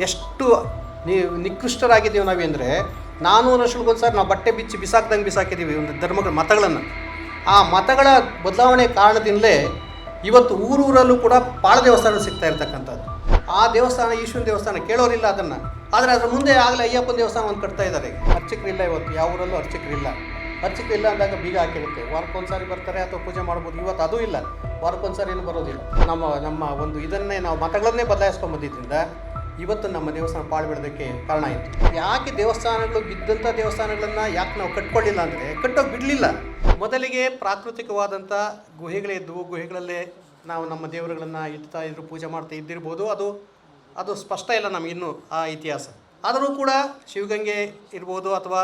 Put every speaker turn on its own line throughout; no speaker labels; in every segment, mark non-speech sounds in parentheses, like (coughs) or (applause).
ಎಷ್ಟು ನೀವು ನಿಕೃಷ್ಟರಾಗಿದ್ದೀವಿ ನಾವೆಂದರೆ ನಾನ್ನೂರು ವರ್ಷಗಳಿಗೊಂದು ಸಾರಿ ನಾವು ಬಟ್ಟೆ ಬಿಚ್ಚಿ ಬಿಸಾಕ್ದಂಗೆ ಬಿಸಾಕಿದ್ದೀವಿ ಒಂದು ಧರ್ಮಗಳ ಮತಗಳನ್ನು. ಆ ಮತಗಳ ಬದಲಾವಣೆ ಕಾರಣದಿಂದಲೇ ಇವತ್ತು ಊರೂರಲ್ಲೂ ಕೂಡ ಪಾಳ ದೇವಸ್ಥಾನ ಸಿಗ್ತಾ ಇರ್ತಕ್ಕಂಥದ್ದು. ಆ ದೇವಸ್ಥಾನ ಈಶ್ವರ ದೇವಸ್ಥಾನ ಕೇಳೋರಿಲ್ಲ ಅದನ್ನು. ಆದರೆ ಅದರ ಮುಂದೆ ಆಗಲೇ ಅಯ್ಯಪ್ಪನ ದೇವಸ್ಥಾನ ಒಂದು ಕಟ್ತಾ ಇದ್ದಾರೆ ಅರ್ಚಕರಿಲ್ಲ ಇವತ್ತು, ಯಾವ ಊರಲ್ಲೂ ಅರ್ಚಕರಿಲ್ಲ. ಅರ್ಚಕರಿಲ್ಲ ಅಂದಾಗ ಬೀಗ ಹಾಕಿರುತ್ತೆ. ವಾರಕ್ಕೊಂದ್ಸಾರಿ ಬರ್ತಾರೆ ಅಥವಾ ಪೂಜೆ ಮಾಡ್ಬೋದು. ಇವತ್ತು ಅದೂ ಇಲ್ಲ. ವಾರಕ್ಕೊಂದ್ಸಾರಿ ಏನು ಬರೋದಿಲ್ಲ. ನಮ್ಮ ನಮ್ಮ ಒಂದು ಇದನ್ನೇ ನಾವು ಮತಗಳನ್ನೇ ಬದಲಾಯಿಸ್ಕೊಂಡು ಬಂದಿದ್ದರಿಂದ ಇವತ್ತು ನಮ್ಮ ದೇವಸ್ಥಾನ ಪಾಳು ಬಿಡೋದಕ್ಕೆ ಕಾರಣ ಆಯಿತು ಯಾಕೆ ದೇವಸ್ಥಾನಗಳು ಬಿದ್ದಂಥ ದೇವಸ್ಥಾನಗಳನ್ನು ಯಾಕೆ ನಾವು ಕಟ್ಕೊಳ್ಳಿಲ್ಲ ಅಂದರೆ ಕಟ್ಟೋಗಿ ಬಿಡಲಿಲ್ಲ. ಮೊದಲಿಗೆ ಪ್ರಾಕೃತಿಕವಾದಂಥ ಗುಹೆಗಳಿದ್ದವು ಗುಹೆಗಳಲ್ಲೇ ನಾವು ನಮ್ಮ ದೇವರುಗಳನ್ನು ಇಡ್ತಾ ಇದ್ರು, ಪೂಜೆ ಮಾಡ್ತಾ ಇದ್ದಿರ್ಬೋದು. ಅದು ಅದು ಸ್ಪಷ್ಟ ಇಲ್ಲ ನಮಗಿನ್ನೂ ಆ ಇತಿಹಾಸ. ಆದರೂ ಕೂಡ ಶಿವಗಂಗೆ ಇರ್ಬೋದು ಅಥವಾ